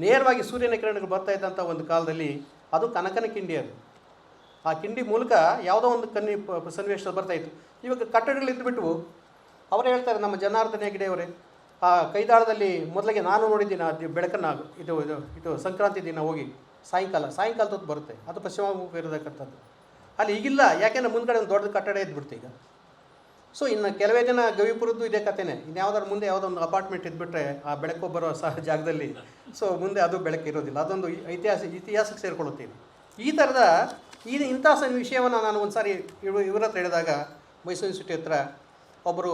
ನೇರವಾಗಿ ಸೂರ್ಯನ ಕಿರಣಗಳು ಬರ್ತಾ ಇದ್ದಂಥ ಒಂದು ಕಾಲದಲ್ಲಿ ಅದು ಕನಕನ ಕಿಂಡಿ ಅದು. ಆ ಕಿಂಡಿ ಮೂಲಕ ಯಾವುದೋ ಒಂದು ಕನ್ನಿ ಸನ್ನಿವೇಶದಲ್ಲಿ ಬರ್ತಾ ಇತ್ತು. ಇವಾಗ ಕಟ್ಟಡಗಳು ಇದ್ದುಬಿಟ್ಟು ಅವರು ಹೇಳ್ತಾರೆ, ನಮ್ಮ ಜನಾರ್ದನ ಹೆಗಡೆ ಅವರೇ ಆ ಕೈದಾಳದಲ್ಲಿ ಮೊದಲಿಗೆ ನಾನು ನೋಡಿದ್ದೀನಿ ಅದು ಬೆಳಕನ್ನು ಇದು ಇದು ಇದು ಸಂಕ್ರಾಂತಿ ದಿನ ಹೋಗಿ ಸಾಯಂಕಾಲ ಸಾಯಂಕಾಲದೊತ್ತು ಬರುತ್ತೆ. ಅದು ಪಶ್ಚಿಮಾಭಿಮುಖ ಇರತಕ್ಕಂಥದ್ದು. ಅಲ್ಲಿ ಈಗಿಲ್ಲ, ಯಾಕೆಂದ್ರೆ ಮುಂದ್ಗಡೆ ಒಂದು ದೊಡ್ಡ ಕಟ್ಟಡ ಇದ್ಬಿಡ್ತು ಈಗ. ಸೊ ಇನ್ನು ಕೆಲವೇ ಜನ ಗವಿಪುರದ್ದು ಇದೇ ಕಥೆನೇ. ಇನ್ನು ಯಾವುದಾದ್ರು ಮುಂದೆ ಯಾವುದೋ ಒಂದು ಅಪಾರ್ಟ್ಮೆಂಟ್ ಇದ್ಬಿಟ್ರೆ ಆ ಬೆಳಕು ಬರೋ ಸಹ ಜಾಗದಲ್ಲಿ ಸೊ ಮುಂದೆ ಅದು ಬೆಳಕು ಇರೋದಿಲ್ಲ. ಅದೊಂದು ಐತಿಹಾಸ ಇತಿಹಾಸಕ್ಕೆ ಸೇರಿಕೊಳ್ಳುತ್ತೇನೆ. ಈ ಥರದ ಈ ಇಂಥ ಸಣ್ಣ ವಿಷಯವನ್ನು ನಾನು ಒಂದು ಸಾರಿ ಇವರು, ಇವ್ರ ಹತ್ರ ಹೇಳಿದಾಗ ಮೈಸೂರು ಯೂನಿವರ್ಸಿಟಿ ಹತ್ರ ಒಬ್ಬರು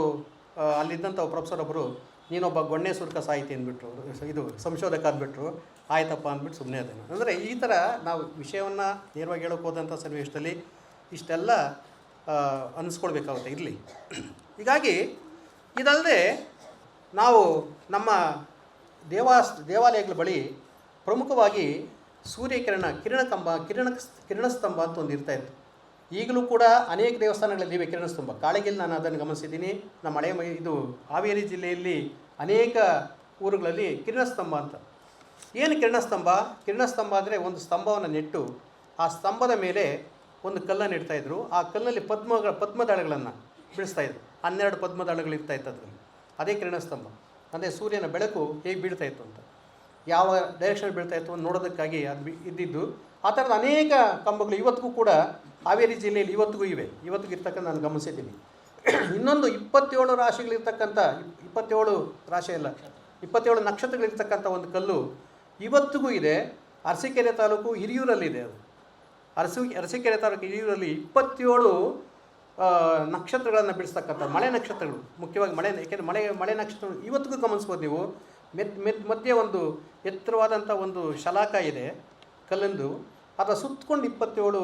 ಅಲ್ಲಿದ್ದಂಥ ಪ್ರೊಫೆಸರ್ ಒಬ್ಬರು ನೀನೊಬ್ಬ ಗೊಣ್ಣೆ ಸುರ್ಕ ಸಾಹಿತಿ ಅಂದ್ಬಿಟ್ರು ಇದು ಸಂಶೋಧಕ ಅಂದ್ಬಿಟ್ರು. ಆಯ್ತಪ್ಪ ಅಂದ್ಬಿಟ್ಟು ಸುಮ್ಮನೆ ಅದನ್ನು ಅಂದರೆ ಈ ಥರ ನಾವು ವಿಷಯವನ್ನು ನೇರವಾಗಿ ಹೇಳೋಕೆ ಹೋದಂಥ ಸನ್ನಿವೇಶದಲ್ಲಿ ಇಷ್ಟೆಲ್ಲ ಅನ್ನಿಸ್ಕೊಳ್ಬೇಕಾಗುತ್ತೆ ಇರಲಿ. (clears throat) ಹೀಗಾಗಿ ಇದಲ್ಲದೆ ನಾವು ನಮ್ಮ ದೇವಾಸ್ ದೇವಾಲಯಗಳ ಬಳಿ ಪ್ರಮುಖವಾಗಿ ಸೂರ್ಯಕಿರಣ ಕಿರಣಕಂಬ ಕಿರಣ ಕಿರಣಸ್ತಂಭ ಅಂತ ಒಂದು ಇರ್ತಾ ಇತ್ತು. ಈಗಲೂ ಕೂಡ ಅನೇಕ ದೇವಸ್ಥಾನಗಳಲ್ಲಿ ಇವೆ ಕಿರಣಸ್ತಂಭ. ಕಾಳಿಗೆಲ್ಲಿ ನಾನು ಅದನ್ನು ಗಮನಿಸಿದ್ದೀನಿ. ನಮ್ಮ ಹಳೆಯ ಇದು ಹಾವೇರಿ ಜಿಲ್ಲೆಯಲ್ಲಿ ಅನೇಕ ಊರುಗಳಲ್ಲಿ ಕಿರಣಸ್ತಂಭ ಅಂತ. ಏನು ಕಿರಣಸ್ತಂಭ? ಕಿರಣಸ್ತಂಭ ಅಂದರೆ ಒಂದು ಸ್ತಂಭವನ್ನು ನೆಟ್ಟು ಆ ಸ್ತಂಭದ ಮೇಲೆ ಒಂದು ಕಲ್ಲನ್ನು ಇಡ್ತಾ ಇದ್ರು. ಆ ಕಲ್ಲಲ್ಲಿ ಪದ್ಮಗಳ ಪದ್ಮದಳಗಳನ್ನು ಬಿಡಿಸ್ತಾ ಇದ್ರು. ಹನ್ನೆರಡು ಪದ್ಮದಳಗಳು ಇರ್ತಾ ಇತ್ತು ಅದರಲ್ಲಿ. ಅದೇ ಕಿರಣಸ್ತಂಭ. ಅಂದರೆ ಸೂರ್ಯನ ಬೆಳಕು ಹೇಗೆ ಬೀಳ್ತಾ ಇತ್ತು ಅಂತ. ಯಾವ ಡೈರೆಕ್ಷನ್ ಬೀಳ್ತಾ ಇತ್ತು ಅಂತ ನೋಡೋದಕ್ಕಾಗಿ ಅದು ಇದ್ದಿದ್ದು. ಆ ಥರದ ಅನೇಕ ಕಂಬಗಳು ಇವತ್ತಿಗೂ ಕೂಡ ಹಾವೇರಿ ಜಿಲ್ಲೆಯಲ್ಲಿ ಇವತ್ತಿಗೂ ಇವೆ. ಇವತ್ತಿಗೂ ಇರ್ತಕ್ಕಂಥ ನಾನು ಗಮನಿಸಿದ್ದೀನಿ. ಇನ್ನೊಂದು ಇಪ್ಪತ್ತೇಳು ರಾಶಿಗಳಿರ್ತಕ್ಕಂಥ ಇಪ್- ಇಪ್ಪತ್ತೇಳು ರಾಶಿ ಅಲ್ಲ, ಇಪ್ಪತ್ತೇಳು ನಕ್ಷತ್ರಗಳಿರ್ತಕ್ಕಂಥ ಒಂದು ಕಲ್ಲು ಇವತ್ತಿಗೂ ಇದೆ. ಅರಸೀಕೆರೆ ತಾಲೂಕು ಹಿರಿಯೂರಲ್ಲಿದೆ ಅದು. ಅರಸು ಅರಸೀಕೆರೆ ತಾಲೂಕು ಹಿರಿಯೂರಲ್ಲಿ ಇಪ್ಪತ್ತೇಳು ನಕ್ಷತ್ರಗಳನ್ನು ಬಿಡಿಸ್ತಕ್ಕಂಥ ಮಳೆ ನಕ್ಷತ್ರಗಳು, ಮುಖ್ಯವಾಗಿ ಮಳೆ, ಏಕೆಂದರೆ ಮಳೆ ಮಳೆ ನಕ್ಷತ್ರಗಳು, ಇವತ್ತಿಗೂ ಗಮನಿಸ್ಬೋದು ನೀವು. ಮೆತ್ ಮೆತ್ ಮಧ್ಯೆ ಒಂದು ಎತ್ತರವಾದಂಥ ಒಂದು ಶಲಾಕ ಇದೆ, ಕಲ್ಲಂದು. ಅದರ ಸುತ್ತಕೊಂಡು ಇಪ್ಪತ್ತೇಳು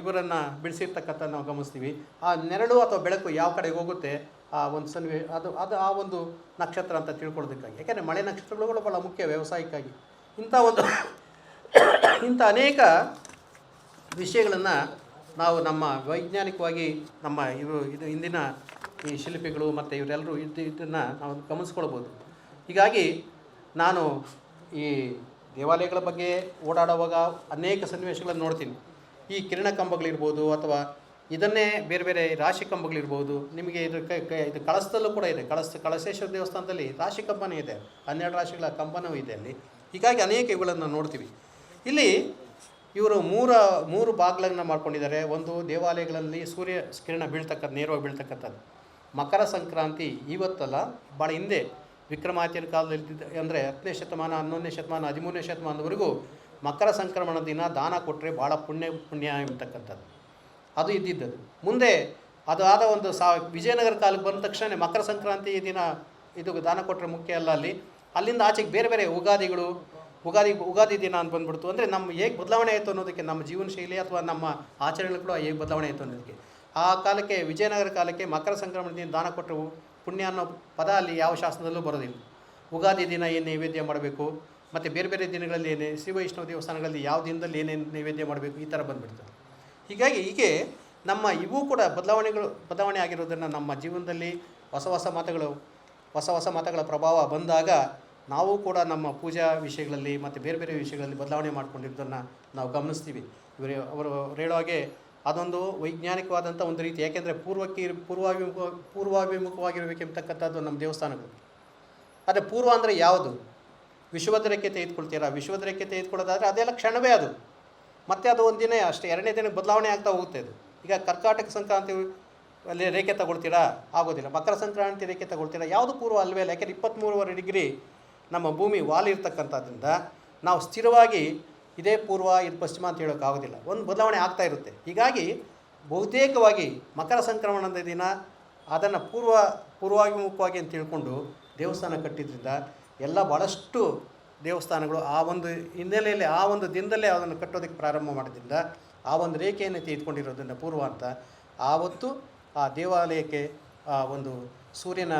ಇವರನ್ನು ಬಿಡಿಸಿರ್ತಕ್ಕಂಥ ನಾವು ಗಮನಿಸ್ತೀವಿ. ಆ ನೆರಳು ಅಥವಾ ಬೆಳಕು ಯಾವ ಕಡೆಗೆ ಹೋಗುತ್ತೆ? ಆ ಒಂದು ಸನ್ವಿ, ಅದು ಅದು ಆ ಒಂದು ನಕ್ಷತ್ರ ಅಂತ ತಿಳ್ಕೊಳ್ಳೋದಕ್ಕಾಗಿ. ಯಾಕೆಂದರೆ ಮಳೆ ನಕ್ಷತ್ರಗಳು ಭಾಳ ಮುಖ್ಯ ವ್ಯವಸಾಯಕ್ಕಾಗಿ. ಇಂಥ ಒಂದು, ಇಂಥ ಅನೇಕ ವಿಷಯಗಳನ್ನು ನಾವು ನಮ್ಮ ವೈಜ್ಞಾನಿಕವಾಗಿ ನಮ್ಮ ಇವು ಇದು ಇಂದಿನ ಈ ಶಿಲ್ಪಿಗಳು ಮತ್ತು ಇವರೆಲ್ಲರೂ ಇದು ಇದನ್ನು ನಾವು ಗಮನಿಸ್ಕೊಳ್ಬೋದು. ಹೀಗಾಗಿ ನಾನು ಈ ದೇವಾಲಯಗಳ ಬಗ್ಗೆ ಓಡಾಡುವಾಗ ಅನೇಕ ಸನ್ನಿವೇಶಗಳನ್ನು ನೋಡ್ತೀನಿ. ಈ ಕಿರಣ ಕಂಬಗಳಿರ್ಬೋದು ಅಥವಾ ಇದನ್ನೇ ಬೇರೆ ಬೇರೆ ರಾಶಿ ಕಂಬಗಳಿರ್ಬೋದು. ನಿಮಗೆ ಇದು ಇದು ಕಳಸದಲ್ಲೂ ಕೂಡ ಇದೆ. ಕಳಸ, ಕಳಸೇಶ್ವರ ದೇವಸ್ಥಾನದಲ್ಲಿ ರಾಶಿ ಕಂಬನೇ ಇದೆ. ಹನ್ನೆರಡು ರಾಶಿಗಳ ಕಂಬನೂ ಇದೆ ಅಲ್ಲಿ. ಹೀಗಾಗಿ ಅನೇಕ ಇವುಗಳನ್ನು ನೋಡ್ತೀವಿ. ಇಲ್ಲಿ ಇವರು ಮೂರ, ಮೂರು ಬಾಗಿಲನ್ನು ಮಾಡ್ಕೊಂಡಿದ್ದಾರೆ. ಒಂದು ದೇವಾಲಯಗಳಲ್ಲಿ ಸೂರ್ಯ ಕಿರಣ ಬೀಳ್ತಕ್ಕಂಥ, ನೇರವಾಗಿ ಬೀಳ್ತಕ್ಕಂಥದ್ದು. ಮಕರ ಸಂಕ್ರಾಂತಿ ಇವತ್ತಲ್ಲ, ಭಾಳ ಹಿಂದೆ ವಿಕ್ರಮಾದಿತ್ಯನ ಕಾಲದಲ್ಲಿ ಅಂದರೆ ಹತ್ತನೇ ಶತಮಾನ, ಹನ್ನೊಂದನೇ ಶತಮಾನ, ಹದಿಮೂರನೇ ಶತಮಾನದವರೆಗೂ ಮಕರ ಸಂಕ್ರಮಣ ದಿನ ದಾನ ಕೊಟ್ಟರೆ ಭಾಳ ಪುಣ್ಯ ಪುಣ್ಯ ಎಂಬತಕ್ಕಂಥದ್ದು. ಅದು ಇದ್ದಿದ್ದದು ಮುಂದೆ ಅದು ಆದ ಒಂದು ಸಾ, ವಿಜಯನಗರ ಕಾಲಕ್ಕೆ ಬಂದ ತಕ್ಷಣ ಮಕರ ಸಂಕ್ರಾಂತಿ ದಿನ ಇದು ದಾನ ಕೊಟ್ಟರೆ ಮುಖ್ಯ ಅಲ್ಲ ಅಲ್ಲಿ. ಅಲ್ಲಿಂದ ಆಚೆಗೆ ಬೇರೆ ಬೇರೆ ಉಗಾದಿಗಳು ಉಗಾದಿ ಉಗಾದಿ ದಿನ ಅಂತ ಬಂದ್ಬಿಡ್ತು ಅಂದರೆ ನಮ್ಮ ಹೇಗೆ ಬದಲಾವಣೆ ಆಯಿತು ಅನ್ನೋದಕ್ಕೆ, ನಮ್ಮ ಜೀವನ ಶೈಲಿ ಅಥವಾ ನಮ್ಮ ಆಚರಣೆಗಳು ಕೂಡ ಹೇಗೆ ಬದಲಾವಣೆ ಆಯಿತು ಅನ್ನೋದಕ್ಕೆ. ಆ ಕಾಲಕ್ಕೆ, ವಿಜಯನಗರ ಕಾಲಕ್ಕೆ ಮಕರ ಸಂಕ್ರಮಣದಿಂದ ದಾನ ಕೊಟ್ಟರು. ಪುಣ್ಯ ಅನ್ನೋ ಪದ ಅಲ್ಲಿ ಯಾವ ಶಾಸನದಲ್ಲೂ ಬರೋದಿಲ್ಲ. ಉಗಾದಿ ದಿನ ಏನು ನೈವೇದ್ಯ ಮಾಡಬೇಕು? ಮತ್ತು ಬೇರೆ ಬೇರೆ ದಿನಗಳಲ್ಲಿ ಏನೇ, ಶ್ರೀ ವೈಷ್ಣವ ದೇವಸ್ಥಾನಗಳಲ್ಲಿ ಯಾವ ದಿನದಲ್ಲಿ ಏನೇನು ನೈವೇದ್ಯ ಮಾಡಬೇಕು? ಈ ಥರ ಬಂದುಬಿಡ್ತದೆ ಹೀಗಾಗಿ ಹೀಗೆ ನಮ್ಮ ಇವು ಕೂಡ ಬದಲಾವಣೆಗಳು, ಬದಲಾವಣೆ ಆಗಿರೋದನ್ನು ನಮ್ಮ ಜೀವನದಲ್ಲಿ ಹೊಸ ಹೊಸ ಮತಗಳು, ಹೊಸ ಹೊಸ ಮತಗಳ ಪ್ರಭಾವ ಬಂದಾಗ ನಾವು ಕೂಡ ನಮ್ಮ ಪೂಜಾ ವಿಷಯಗಳಲ್ಲಿ ಮತ್ತು ಬೇರೆ ಬೇರೆ ವಿಷಯಗಳಲ್ಲಿ ಬದಲಾವಣೆ ಮಾಡಿಕೊಂಡಿರೋದನ್ನು ನಾವು ಗಮನಿಸ್ತೀವಿ. ಇವರು ಅವರು ಹೇಳೋ ಹಾಗೆ ಅದೊಂದು ವೈಜ್ಞಾನಿಕವಾದಂಥ ಒಂದು ರೀತಿ. ಯಾಕೆಂದರೆ ಪೂರ್ವಕ್ಕೆ ಪೂರ್ವಾಭಿಮುಖ ಪೂರ್ವಾಭಿಮುಖವಾಗಿರಬೇಕೆಂಬತಕ್ಕಂಥದ್ದು ನಮ್ಮ ದೇವಸ್ಥಾನಗಳು. ಆದರೆ ಪೂರ್ವ ಅಂದರೆ ಯಾವುದು? ವಿಶ್ವದ ರೇಖೆ ತೆಗೆದುಕೊಳ್ತೀರಾ? ವಿಶ್ವದ ರೇಖೆ ತೆಗೆದುಕೊಳ್ಳೋದಾದರೆ ಅದೆಲ್ಲ ಕ್ಷಣವೇ ಅದು. ಮತ್ತೆ ಅದು ಒಂದು ಅಷ್ಟೇ, ಎರಡನೇ ದಿನ ಬದಲಾವಣೆ ಆಗ್ತಾ ಹೋಗುತ್ತೆ ಅದು. ಈಗ ಕರ್ಕಾಟಕ ಸಂಕ್ರಾಂತಿ ಅಲ್ಲಿ ರೇಖೆ ತಗೊಳ್ತೀರಾ? ಆಗೋದಿಲ್ಲ. ಮಕರ ಸಂಕ್ರಾಂತಿ ರೇಖೆ ತಗೊಳ್ತೀರಾ? ಯಾವುದು ಪೂರ್ವ ಅಲ್ವೇ ಇಲ್ಲ ಯಾಕೆಂದರೆ ಇಪ್ಪತ್ತ್ಮೂರುವರೆ ಡಿಗ್ರಿ ನಮ್ಮ ಭೂಮಿ ವಾಲಿರ್ತಕ್ಕಂಥದ್ರಿಂದ ನಾವು ಸ್ಥಿರವಾಗಿ ಇದೇ ಪೂರ್ವ, ಇದು ಪಶ್ಚಿಮ ಅಂತ ಹೇಳೋಕ್ಕಾಗೋದಿಲ್ಲ ಒಂದು ಬದಲಾವಣೆ ಆಗ್ತಾ ಇರುತ್ತೆ. ಹೀಗಾಗಿ ಬಹುತೇಕವಾಗಿ ಮಕರ ಸಂಕ್ರಮಣದ ದಿನ ಅದನ್ನು ಪೂರ್ವ, ಪೂರ್ವಾಭಿಮುಖವಾಗಿ ಅಂತ ತಿಳ್ಕೊಂಡು ದೇವಸ್ಥಾನ ಕಟ್ಟಿದ್ರಿಂದ ಎಲ್ಲ ಭಾಳಷ್ಟು ದೇವಸ್ಥಾನಗಳು ಆ ಒಂದು ಹಿನ್ನೆಲೆಯಲ್ಲಿ, ಆ ಒಂದು ದಿನದಲ್ಲೇ ಅದನ್ನು ಕಟ್ಟೋದಕ್ಕೆ ಪ್ರಾರಂಭ ಮಾಡೋದ್ರಿಂದ ಆ ಒಂದು ರೇಖೆಯನ್ನು ತೆಗೆದುಕೊಂಡಿರೋದನ್ನು ಪೂರ್ವ ಅಂತ, ಆವತ್ತು ಆ ದೇವಾಲಯಕ್ಕೆ ಆ ಒಂದು ಸೂರ್ಯನ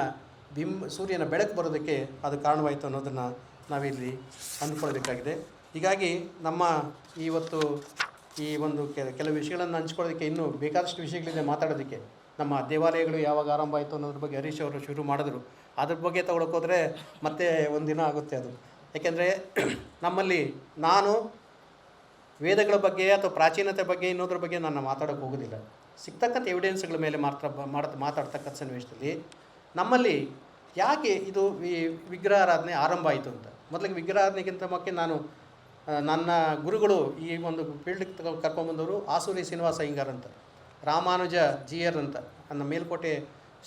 ಬಿಂಬ ಸೂರ್ಯನ ಬೆಳಕು ಬರೋದಕ್ಕೆ ಅದು ಕಾರಣವಾಯಿತು ಅನ್ನೋದನ್ನು ನಾವಿಲ್ಲಿ ಅಂದ್ಕೊಳ್ಬೇಕಾಗಿದೆ ಹೀಗಾಗಿ ನಮ್ಮ ಇವತ್ತು ಈ ಒಂದು ಕೆಲ ಕೆಲವು ವಿಷಯಗಳನ್ನು ಹಂಚ್ಕೊಳ್ಳೋದಕ್ಕೆ ಇನ್ನೂ ಬೇಕಾದಷ್ಟು ವಿಷಯಗಳಿದೆ ಮಾತಾಡೋದಕ್ಕೆ. ನಮ್ಮ ದೇವಾಲಯಗಳು ಯಾವಾಗ ಆರಂಭ ಆಯಿತು ಅನ್ನೋದ್ರ ಬಗ್ಗೆ ಹರೀಶ್ ಅವರು ಶುರು ಮಾಡಿದ್ರು. ಅದ್ರ ಬಗ್ಗೆ ತಗೊಳಕ್ಕೆ ಹೋದರೆ ಮತ್ತೆ ಒಂದಿನ ಆಗುತ್ತೆ ಅದು. ಯಾಕೆಂದರೆ (clears throat) ನಮ್ಮಲ್ಲಿ ನಾನು ವೇದಗಳ ಬಗ್ಗೆ ಅಥವಾ ಪ್ರಾಚೀನತೆ ಬಗ್ಗೆ ಇನ್ನೋದ್ರ ಬಗ್ಗೆ ನಾನು ಮಾತಾಡೋಕ್ಕೆ ಹೋಗೋದಿಲ್ಲ. ಸಿಗ್ತಕ್ಕಂಥ ಎವಿಡೆನ್ಸ್ಗಳ ಮೇಲೆ ಮಾತ್ರ ಮಾಡ್, ಮಾತಾಡ್ತಕ್ಕಂಥ ಸನ್ನಿವೇಶದಲ್ಲಿ ನಮ್ಮಲ್ಲಿ ಯಾಕೆ ಇದು ಈ ವಿಗ್ರಹಾರಾಧನೆ ಆರಂಭ ಆಯಿತು ಅಂತ? ಮೊದಲಿಗೆ ವಿಗ್ರಹಾರಾಧನೆಗಿಂತ ಮೊಕ್ಕೆ ನಾನು ನನ್ನ ಗುರುಗಳು ಈ ಒಂದು ಫೀಲ್ಡ್ಗೆ ಕರ್ಕೊಂಡ್ಬಂದವರು ಆಸೂರಿ ಶ್ರೀನಿವಾಸ ಅಯ್ಯಂಗಾರ್ ಅಂತ, ರಾಮಾನುಜ ಜಿಯರ್ ಅಂತ, ನನ್ನ ಮೇಲ್ಕೋಟೆ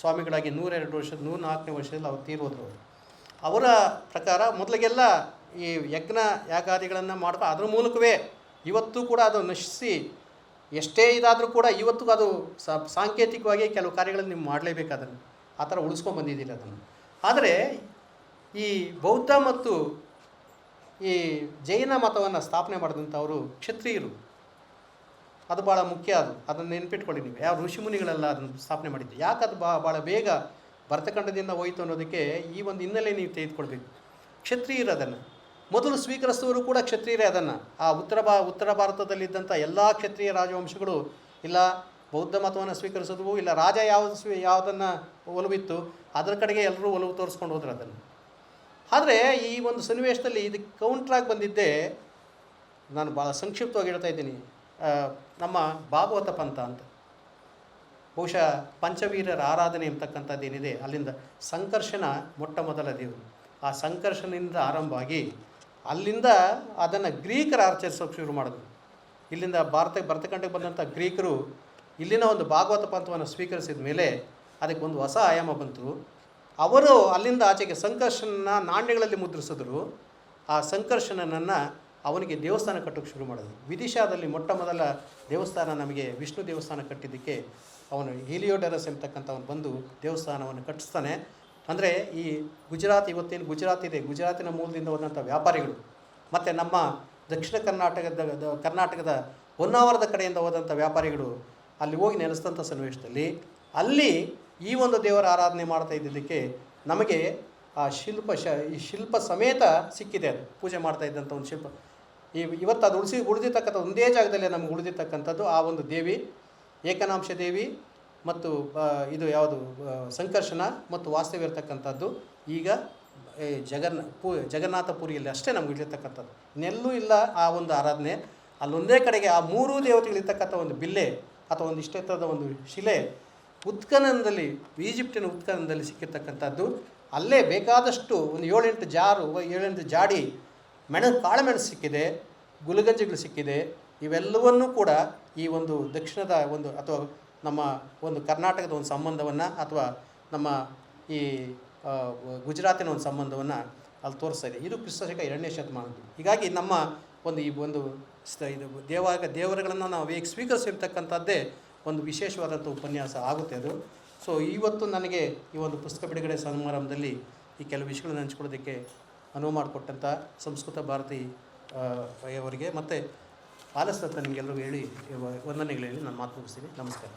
ಸ್ವಾಮಿಗಳಾಗಿ ನೂರೆರಡು ವರ್ಷದ ನೂರ ನಾಲ್ಕನೇ ವರ್ಷದಲ್ಲಿ ಅವ್ರು ತೀರೋದ್ರು ಅವರು. ಪ್ರಕಾರ ಮೊದಲಿಗೆಲ್ಲ ಈ ಯಜ್ಞ ಯಾಗಾದಿಗಳನ್ನು ಮಾಡ್ತಾ ಅದ್ರ ಮೂಲಕವೇ ಇವತ್ತು ಕೂಡ ಅದು ನಶಿಸಿ ಎಷ್ಟೇ ಇದಾದರೂ ಕೂಡ ಇವತ್ತು ಅದು ಸಾಂಕೇತಿಕವಾಗಿ ಕೆಲವು ಕಾರ್ಯಗಳನ್ನು ನೀವು ಮಾಡಲೇಬೇಕು ಅದನ್ನು ಆ ಥರ ಉಳಿಸ್ಕೊಂಡು ಬಂದಿದ್ದೀರಿ ಅದನ್ನು. ಆದರೆ ಈ ಬೌದ್ಧ ಮತ್ತು ಈ ಜೈನ ಮತವನ್ನು ಸ್ಥಾಪನೆ ಮಾಡಿದಂಥವರು ಕ್ಷತ್ರಿಯರು. ಅದು ಭಾಳ ಮುಖ್ಯ ಅದು. ಅದನ್ನು ನೆನ್ಪಿಟ್ಕೊಳ್ಳಿ ನೀವು. ಯಾವ ಋಷಿಮುನಿಗಳೆಲ್ಲ ಅದನ್ನು ಸ್ಥಾಪನೆ ಮಾಡಿದ್ದು. ಯಾಕೆ ಅದು ಬಾ ಭಾಳ ಬೇಗ ಭರತಖಂಡದಿಂದ ಹೋಯಿತು ಅನ್ನೋದಕ್ಕೆ ಈ ಒಂದು ಹಿನ್ನೆಲೆ ನೀವು ತೆಗೆದುಕೊಳ್ಬೇಕು. ಕ್ಷತ್ರಿಯರು ಅದನ್ನು. ಮೊದಲು ಸ್ವೀಕರಿಸಿದವರು ಕೂಡ ಕ್ಷತ್ರಿಯರೇ ಅದನ್ನು. ಆ ಉತ್ತರ ಬಾ, ಉತ್ತರ ಭಾರತದಲ್ಲಿದ್ದಂಥ ಎಲ್ಲ ಕ್ಷತ್ರಿಯ ರಾಜವಂಶಗಳು, ಇಲ್ಲ ಬೌದ್ಧ ಮತವನ್ನು ಸ್ವೀಕರಿಸಿದ್ವು ಇಲ್ಲ ರಾಜ ಯಾವ ಸ್ವೀ, ಯಾವುದನ್ನು ಒಲವಿತ್ತು, ಅದರ ಕಡೆಗೆ ಎಲ್ಲರೂ ಒಲವು ತೋರಿಸ್ಕೊಂಡು ಹೋದ್ರು ಅದನ್ನು. ಆದರೆ ಈ ಒಂದು ಸನ್ನಿವೇಶದಲ್ಲಿ ಇದಕ್ಕೆ ಕೌಂಟ್ರಾಗಿ ಬಂದಿದ್ದೇ ನಾನು ಭಾಳ ಸಂಕ್ಷಿಪ್ತವಾಗಿ ಹೇಳ್ತಾ ಇದ್ದೀನಿ. ನಮ್ಮ ಭಾಗವತ ಪಂಥ ಅಂತ. ಬಹುಶಃ ಪಂಚವೀರರ ಆರಾಧನೆ ಎಂಬತಕ್ಕಂಥದ್ದು ಏನಿದೆ, ಅಲ್ಲಿಂದ ಸಂಕರ್ಷಣ ಮೊಟ್ಟ ಮೊದಲ ದೇವರು. ಆ ಸಂಕರ್ಷಣದಿಂದ ಆರಂಭ ಆಗಿ ಅಲ್ಲಿಂದ ಅದನ್ನು ಗ್ರೀಕರು ಆಚರಿಸೋಕೆ ಶುರು ಮಾಡಿದ್ರು. ಇಲ್ಲಿಂದ ಭಾರತಕ್ಕೆ ಭರತಖಂಡಕ್ಕೆ ಬಂದಂಥ ಗ್ರೀಕರು ಇಲ್ಲಿನ ಒಂದು ಭಾಗವತ ಪಂಥವನ್ನು ಸ್ವೀಕರಿಸಿದ ಮೇಲೆ ಅದಕ್ಕೆ ಒಂದು ಹೊಸ ಆಯಾಮ ಬಂತು. ಅವರು ಅಲ್ಲಿಂದ ಆಚೆಗೆ ಸಂಕರ್ಷನ ನಾಣ್ಯಗಳಲ್ಲಿ ಮುದ್ರಿಸಿದ್ರು. ಆ ಸಂಕರ್ಷಣನನ್ನು ಅವನಿಗೆ ದೇವಸ್ಥಾನ ಕಟ್ಟೋಕ್ಕೆ ಶುರು ಮಾಡಿದ್ರು. ವಿದಿಶಾದಲ್ಲಿ ಮೊಟ್ಟ ಮೊದಲ ದೇವಸ್ಥಾನ ನಮಗೆ ವಿಷ್ಣು ದೇವಸ್ಥಾನ ಕಟ್ಟಿದ್ದಕ್ಕೆ ಅವನು ಹೀಲಿಯೋಡರಸ್ ಎಂಬತಕ್ಕಂಥ ಅವನು ಬಂದು ದೇವಸ್ಥಾನವನ್ನು ಕಟ್ಟಿಸ್ತಾನೆ. ಅಂದರೆ ಈ ಗುಜರಾತ್ ಇವತ್ತೇನು ಗುಜರಾತ್ ಇದೆ? ಗುಜರಾತಿನ ಮೂಲದಿಂದ ಹೋದಂಥ ವ್ಯಾಪಾರಿಗಳು. ಮತ್ತು ನಮ್ಮ ದಕ್ಷಿಣ ಕರ್ನಾಟಕದ ಕರ್ನಾಟಕದ ಹೊನ್ನಾವರದ ಕಡೆಯಿಂದ ಹೋದಂಥ ವ್ಯಾಪಾರಿಗಳು ಅಲ್ಲಿ ಹೋಗಿ ನೆಲೆಸಿದಂಥ ಸನ್ನಿವೇಶದಲ್ಲಿ ಅಲ್ಲಿ ಈ ಒಂದು ದೇವರ ಆರಾಧನೆ ಮಾಡ್ತಾ ಇದ್ದಿದ್ದಕ್ಕೆ ನಮಗೆ ಆ ಶಿಲ್ಪ ಶ, ಈ ಶಿಲ್ಪ ಸಮೇತ ಸಿಕ್ಕಿದೆ ಅದು. ಪೂಜೆ ಮಾಡ್ತಾ ಇದ್ದಂಥ ಒಂದು ಶಿಲ್ಪ. ಈ ಇವತ್ತು ಅದು ಉಳಿಸಿ, ಉಳಿದಿರ್ತಕ್ಕಂಥ ಒಂದೇ ಜಾಗದಲ್ಲೇ ನಮ್ಗೆ ಉಳಿದಿರ್ತಕ್ಕಂಥದ್ದು ಆ ಒಂದು ದೇವಿ, ಏಕನಾಂಶ ದೇವಿ ಮತ್ತು ಇದು ಯಾವುದು ಸಂಕರ್ಷಣ ಮತ್ತು ವಾಸ್ತವ್ಯ ಇರತಕ್ಕಂಥದ್ದು. ಈಗ ಜಗನ್ ಜಗನ್ನ, ಪೂ, ಜಗನ್ನಾಥಪುರಿಯಲ್ಲಿ ಅಷ್ಟೇ ನಮ್ಗೆ ಇಳಿರ್ತಕ್ಕಂಥದ್ದು ಇನ್ನೆಲ್ಲೂ ಇಲ್ಲ ಆ ಒಂದು ಆರಾಧನೆ. ಅಲ್ಲೊಂದೇ ಕಡೆಗೆ ಆ ಮೂರೂ ದೇವತೆಗಳಿರ್ತಕ್ಕಂಥ ಒಂದು ಬಿಲ್ಲೆ ಅಥವಾ ಒಂದು ಇಷ್ಟೆತ್ತರದ ಒಂದು ಶಿಲೆ ಉತ್ಖನನದಲ್ಲಿ ಈಜಿಪ್ಟಿನ ಉತ್ಖನನದಲ್ಲಿ ಸಿಕ್ಕಿರ್ತಕ್ಕಂಥದ್ದು, ಅಲ್ಲೇ ಬೇಕಾದಷ್ಟು ಒಂದು ಏಳೆಂಟು ಜಾರು ಏಳೆಂಟು ಜಾಡಿ ಮೆಣಸು, ಕಾಳುಮೆಣಸು ಸಿಕ್ಕಿದೆ, ಗುಲಗಂಜಿಗಳು ಸಿಕ್ಕಿದೆ. ಇವೆಲ್ಲವನ್ನೂ ಕೂಡ ಈ ಒಂದು ದಕ್ಷಿಣದ ಒಂದು ಅಥವಾ ನಮ್ಮ ಒಂದು ಕರ್ನಾಟಕದ ಒಂದು ಸಂಬಂಧವನ್ನು ಅಥವಾ ನಮ್ಮ ಈ ಗುಜರಾತಿನ ಒಂದು ಸಂಬಂಧವನ್ನು ಅಲ್ಲಿ ತೋರಿಸ್ತಾ ಇದೆ. ಇದು ಕ್ರಿಸ್ತಶಕ ಎರಡನೇ ಶತಮಾನದ್ದು. ಹೀಗಾಗಿ ನಮ್ಮ ಒಂದು ಈ ಒಂದು ಇದು ದೇವಾಗ ದೇವರುಗಳನ್ನು ನಾವು ಹೇಗೆ ಸ್ವೀಕರಿಸಿರ್ತಕ್ಕಂಥದ್ದೇ ಒಂದು ವಿಶೇಷವಾದಂಥ ಉಪನ್ಯಾಸ ಆಗುತ್ತೆ ಅದು. ಸೊ ಇವತ್ತು ನನಗೆ ಈ ಒಂದು ಪುಸ್ತಕ ಬಿಡುಗಡೆ ಸಮಾರಂಭದಲ್ಲಿ ಈ ಕೆಲವು ವಿಷಯಗಳನ್ನು ಹಂಚ್ಕೊಳ್ಳೋದಕ್ಕೆ ಅನುವು ಮಾಡಿಕೊಟ್ಟಂಥ ಸಂಸ್ಕೃತ ಭಾರತಿ ಅವರಿಗೆ ಮತ್ತು ಆಲಸ್ತ ನಿಮಗೆಲ್ಲರಿಗೂ ಹೇಳಿ ವಂದನೆಗಳು ಹೇಳಿ ನಾನು ಮಾತು ಮುಗಿಸ್ತೀನಿ. ನಮಸ್ಕಾರ.